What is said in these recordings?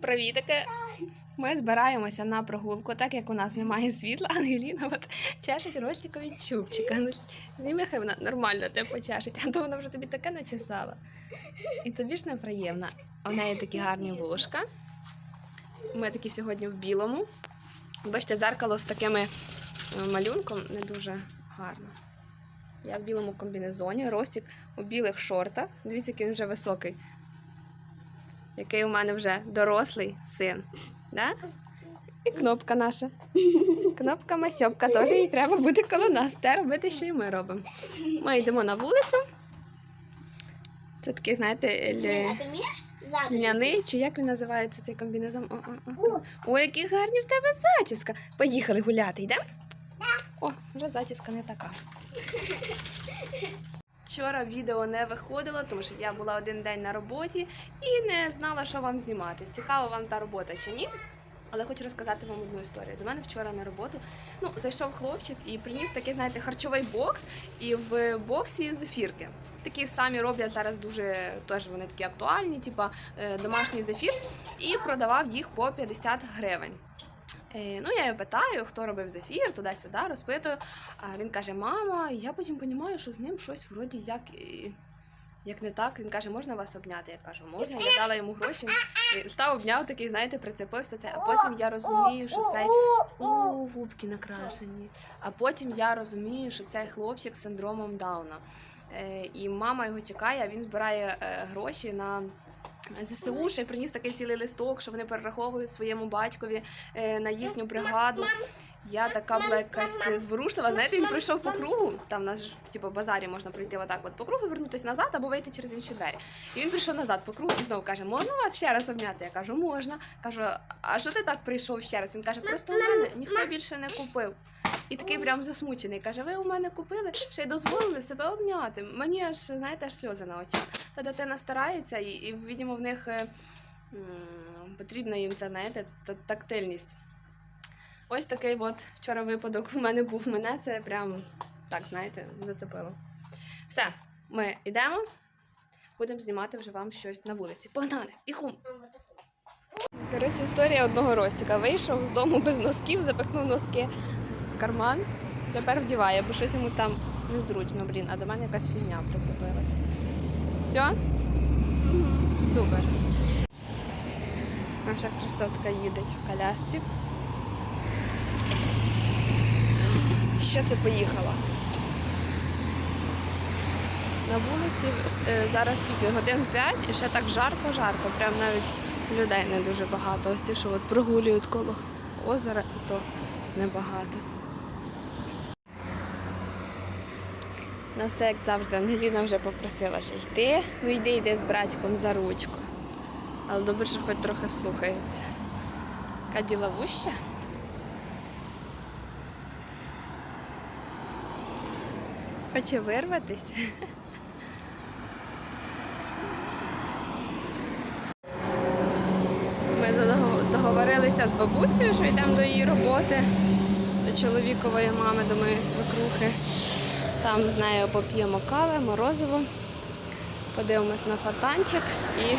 Привітики! Ми збираємося на прогулку, так як у нас немає світла, Ангеліна от чешить Рошлікові чубчика. Ну, зніми хай вона нормально тебе почешить, а то вона вже тобі таке начесала. І тобі ж неприємно. У неї такі гарні вушка. Ми такі сьогодні в білому. Бачите, зеркало з такими е, малюнком не дуже гарно. Я в білому комбінезоні, Ростік у білих шортах. Дивіться, який він вже високий. Який у мене вже дорослий син. Да? І кнопка наша. Кнопка Масьопка теж їй треба бути коло нас. Те робити, що і ми робимо. Ми йдемо на вулицю. Це такий, знаєте, лі... Ляний, чи як він називається цей комбінезон? О, о, о. О, які гарні в тебе зачіска. Поїхали гуляти, йдемо? О, вже зачіска не така. Вчора відео не виходило, тому що я була один день на роботі і не знала, що вам знімати. Цікава вам та робота чи ні. Але хочу розказати вам одну історію. До мене вчора на роботу ну, зайшов хлопчик і приніс такий, знаєте, харчовий бокс, і в боксі зефірки. Такі самі роблять зараз дуже теж вони такі актуальні, типа е, домашній зефір, і продавав їх по 50 гривень. Е, Ну, я його питаю, хто робив зефір, туди-сюди, розпитую. А він каже: Мама, я потім розумію, що з ним щось вроді як. Як не так, він каже, можна вас обняти? Я кажу, можна. Я дала йому гроші. Він став обняв такий, знаєте, прицепився це. А потім я розумію, що цей у губки накрашені. А потім я розумію, що цей хлопчик з синдромом Дауна. Е, І мама його чекає, а він збирає е, гроші на. ЗСУ ще приніс такий цілий листок, що вони перераховують своєму батькові е, на їхню бригаду. Я така була якась зворушлива. Знаєте, він пройшов по кругу. Там нас ж типу, базарі можна пройти отак, от по кругу, вернутися назад або вийти через інші двері. І він прийшов назад по кругу і знову каже: можна вас ще раз обняти? Я кажу, можна. Кажу, а що ти так прийшов ще раз? Він каже, просто у мене ніхто більше не купив. І такий прям засмучений. Каже, ви у мене купили, ще й дозволили себе обняти. Мені аж, знаєте, аж сльози на очах. Та дитина старається, і, і видимо, в них е, м, потрібна їм ця, знаєте, тактильність. Ось такий от вчора випадок в мене був. Мене це прям так, знаєте, зацепило. Все, ми йдемо. Будемо знімати вже вам щось на вулиці. Погнали, бігом! Коротше, історія одного Ростіка. Вийшов з дому без носків, запихнув носки карман. Тепер вдіває, бо щось йому там незручно, блін, а до мене якась фігня прицепилась. Все? Супер. Наша красотка їде в колясці. Що це поїхала? На вулиці е, зараз скільки? Годин 5 і ще так жарко-жарко. Прям навіть людей не дуже багато. Ось ті, що от прогулюють коло озера, то небагато. На все, як завжди, Ангеліна вже попросилася йти. Ну йди, йди з братиком за ручку. Але добре, що хоч трохи слухається. Яка діловуща. Хоче вирватися. Ми договорилися з бабусею, що йдемо до її роботи, до чоловікової мами, до моєї свекрухи. Там з нею поп'ємо кави, морозиво, подивимось на фонтанчик і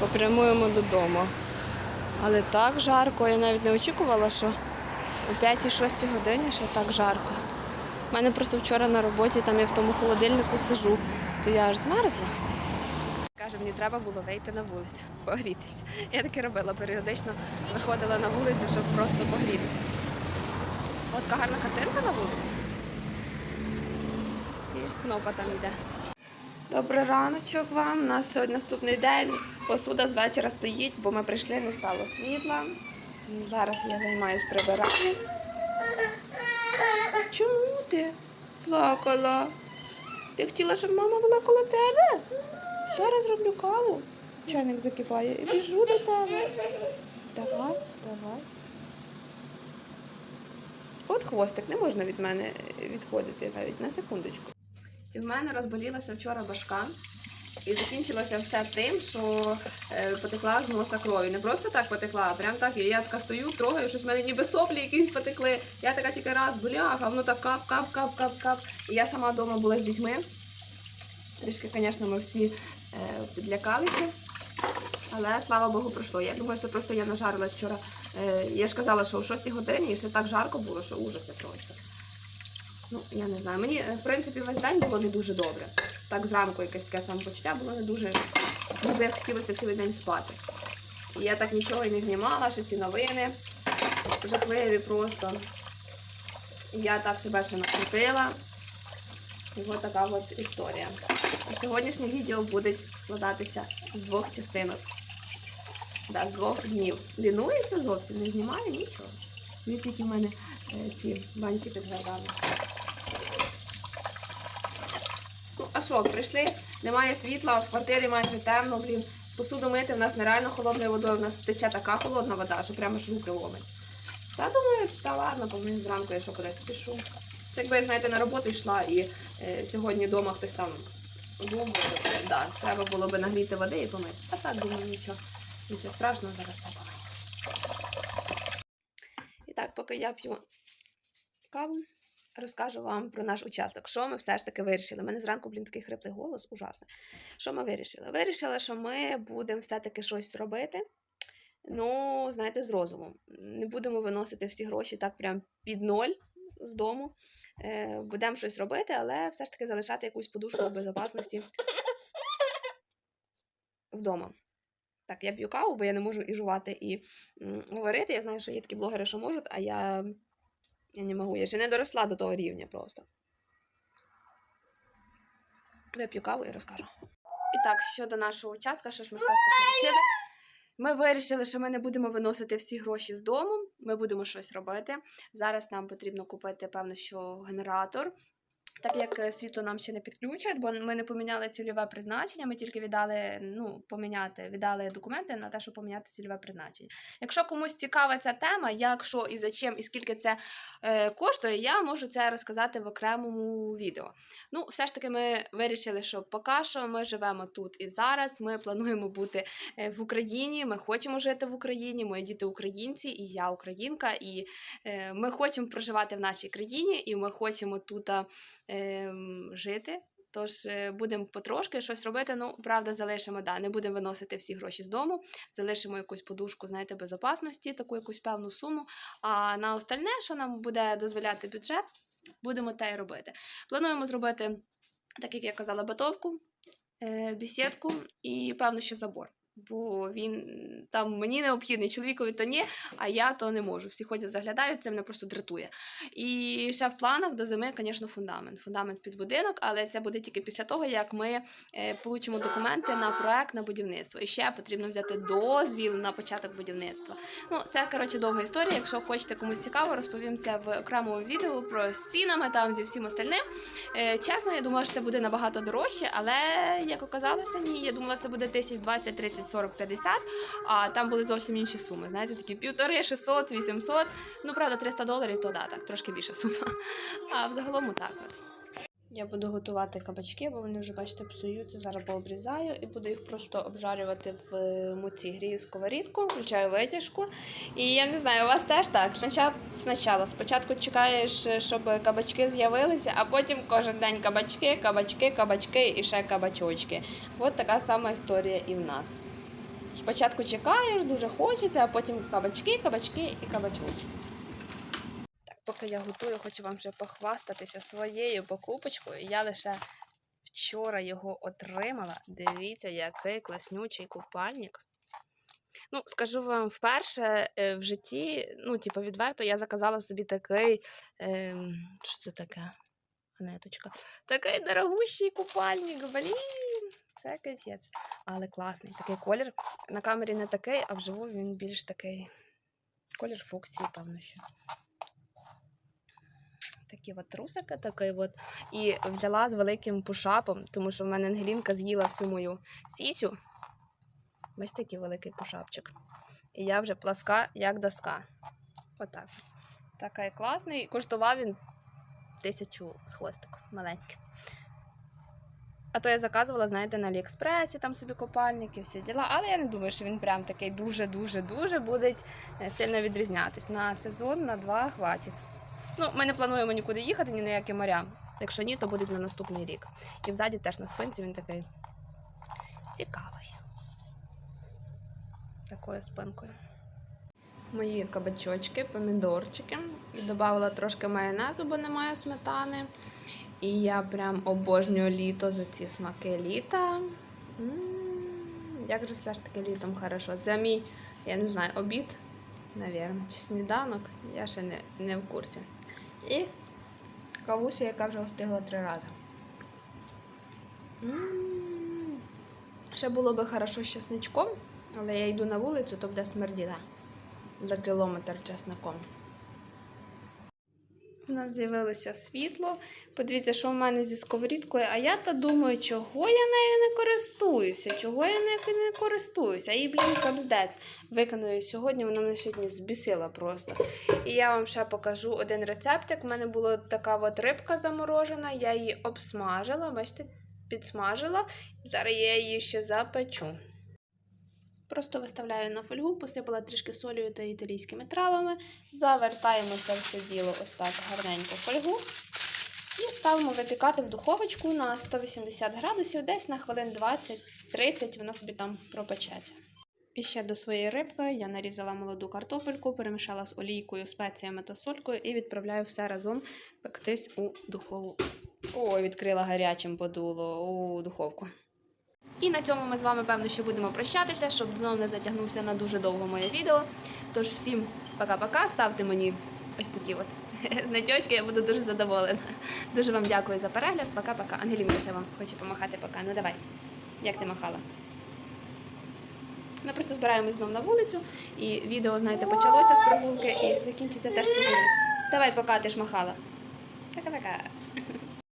попрямуємо додому. Але так жарко, я навіть не очікувала, що о 5-6 годині ще так жарко. У мене просто вчора на роботі, там я в тому холодильнику сижу, то я аж змерзла. Каже, мені треба було вийти на вулицю, погрітися. Я таке робила періодично, виходила на вулицю, щоб просто погрітися. От така гарна картинка на вулиці. Кнопка там йде. Добрий раночок вам. У нас сьогодні наступний день. Посуда з вечора стоїть, бо ми прийшли, не стало світла. Зараз я займаюся прибиранням. Чому ти плакала? Ти хотіла, щоб мама була коло тебе? Зараз роблю каву. Чайник закипає і біжу до тебе. Давай, давай. От хвостик, не можна від мене відходити навіть на секундочку. І в мене розболілася вчора башка. І закінчилося все тим, що е, потекла з носа крові. Не просто так потекла, а прям так. Я така стою, трогаю, щось в мене ніби соплі якісь потекли. Я така тільки раз бляха, воно так кап, кап, кап, кап, кап. І я сама вдома була з дітьми. Трішки, звісно, ми всі е, підлякалися. Але слава Богу, пройшло. Я думаю, це просто я нажарилась вчора. Е, я ж казала, що о 6 годині і ще так жарко було, що ужаси просто. Ну, я не знаю. Мені, е, в принципі, весь день було не дуже добре. Так зранку якесь таке самопочуття було не дуже. Ніби як хотілося цілий день спати. І я так нічого і не знімала, ще ці новини жахливі просто. Я так себе ще накрутила. І от така от історія. Сьогоднішнє відео буде складатися з двох частинок. Да, з двох днів. Лінуюся зовсім, не знімаю нічого. Не тільки в мене е, ці баньки під глазами. Ну, а що, прийшли, немає світла, в квартирі майже темно, блін. Посуду мити в нас нереально холодною водою, в нас тече така холодна вода, що прямо ж руки ломить. Та думаю, та ладно, помию зранку, я що кудись спішу. Це якби, знаєте, на роботу йшла і е, сьогодні вдома хтось там був, да, треба було би нагріти води і помити. А так, думаю, нічого, нічого страшного, зараз все помию. І так, поки я п'ю каву, розкажу вам про наш участок. Що ми все ж таки вирішили? У мене зранку, блін, такий хриплий голос, ужасно. Що ми вирішили? Вирішили, що ми будемо все-таки щось робити. Ну, знаєте, з розумом. Не будемо виносити всі гроші так прям під ноль з дому. Е, будемо щось робити, але все ж таки залишати якусь подушку безпечності вдома. Так, я п'ю каву, бо я не можу і жувати, і говорити. Я знаю, що є такі блогери, що можуть, а я, я не можу. Я ще не доросла до того рівня просто. Вип'ю каву і розкажу. І так, щодо нашого участка, що ж ми все вирішили? Ми вирішили, що ми не будемо виносити всі гроші з дому, ми будемо щось робити. Зараз нам потрібно купити, певно, що генератор. Так як е, світло нам ще не підключать, бо ми не поміняли цільове призначення, ми тільки віддали, ну, поміняти, віддали документи на те, щоб поміняти цільове призначення. Якщо комусь цікава ця тема, як що і за чим, і скільки це е, коштує, я можу це розказати в окремому відео. Ну, все ж таки, ми вирішили, що поки що ми живемо тут і зараз. Ми плануємо бути е, в Україні. Ми хочемо жити в Україні. Мої діти українці, і я українка. І е, ми хочемо проживати в нашій країні, і ми хочемо тут жити. Тож е, будемо потрошки щось робити. Ну, правда, залишимо, да, не будемо виносити всі гроші з дому, залишимо якусь подушку, знаєте, безопасності, таку якусь певну суму. А на остальне, що нам буде дозволяти бюджет, будемо те й робити. Плануємо зробити, так як я казала, батовку, е, бесідку і певно, що забор. Бо він там мені необхідний, чоловікові то ні, а я то не можу. Всі ходять, заглядають, це мене просто дратує. І ще в планах до зими, звісно, фундамент. Фундамент під будинок, але це буде тільки після того, як ми е, получимо документи на проект на будівництво. І ще потрібно взяти дозвіл на початок будівництва. Ну, це коротше довга історія. Якщо хочете комусь цікаво, розповім це в окремому відео про стінами там зі всім остальним. Е, чесно, я думала, що це буде набагато дорожче, але як оказалося, ні. Я думала, це буде тисяч 20, 30, 40, 50, а там були зовсім інші суми. Знаєте, такі півтори, 600, 800. Ну, правда, 300 доларів, то да, так, трошки більша сума. А взагалом так от. Я буду готувати кабачки, бо вони вже, бачите, псуються. Зараз пообрізаю і буду їх просто обжарювати в е, муці. Грію сковорідку, включаю витяжку. І я не знаю, у вас теж так. Спочатку, спочатку, чекаєш, щоб кабачки з'явилися, а потім кожен день кабачки, кабачки, кабачки і ще кабачочки. От така сама історія і в нас. Спочатку чекаєш, дуже хочеться, а потім кабачки, кабачки і кабачочки. Так, поки я готую, хочу вам вже похвастатися своєю покупочкою. Я лише вчора його отримала. Дивіться, який класнючий купальник. Ну, скажу вам вперше е, в житті, ну, типу, відверто, я заказала собі такий. ем, що це таке? Анеточка. Такий дорогущий купальник, блін. Це капець. Але класний. Такий колір. На камері не такий, а вживу він більш такий. Колір фуксії, певно, що. Такі от трусики, такий от. І взяла з великим пушапом, тому що в мене Ангелінка з'їла всю мою сісю. Бачите, який великий пушапчик. І я вже пласка, як доска. Отак. Такий класний. Коштував він тисячу з хвостиком маленький. А то я заказувала, знаєте, на Аліекспресі, там собі купальники, всі діла. Але я не думаю, що він прям такий дуже-дуже-дуже буде е, сильно відрізнятись. На сезон, на два хватить. Ну, ми не плануємо нікуди їхати, ні на які моря. Якщо ні, то буде на наступний рік. І взаді теж на спинці він такий цікавий. такою спинкою. Мої кабачочки, помідорчики. І додала трошки майонезу, бо немає сметани. І я прям обожнюю літо за ці смаки літа. Як же все ж таки літом хорошо. Це мій, я не знаю, обід, навірно, чи сніданок. Я ще не, не в курсі. І кавуся, яка вже остигла три рази. Ще було би хорошо з чесничком, але я йду на вулицю, то буде смердіти за кілометр чесником. У нас з'явилося світло. Подивіться, що в мене зі сковорідкою. А я то думаю, чого я нею не користуюся, чого я нею не користуюся. І, блін, капздець. Виконую її сьогодні, вона мене сьогодні збісила просто. І я вам ще покажу один рецептик. У мене була така от рибка заморожена, я її обсмажила, бачите, підсмажила. Зараз я її ще запечу. Просто виставляю на фольгу, посипала трішки солью та італійськими травами. Завертаємо це все діло ось так гарненько фольгу. І ставимо випікати в духовочку на 180 градусів, десь на хвилин 20-30 вона собі там пропечеться. І ще до своєї рибки я нарізала молоду картопельку, перемішала з олійкою, спеціями та солькою і відправляю все разом пектись у духову. Ой, відкрила гарячим подуло у духовку. І на цьому ми з вами, певно, ще будемо прощатися, щоб знову не затягнувся на дуже довго моє відео. Тож всім пока-пока, ставте мені ось такі от значочки, я буду дуже задоволена. Дуже вам дякую за перегляд. Пока-пока. Ангелінка ще вам хоче помахати пока. Ну давай. Як ти махала? Ми просто збираємось знову на вулицю, і відео, знаєте, почалося з прогулки і закінчиться теж прогулки. Давай, пока ти ж махала. Пока-пока.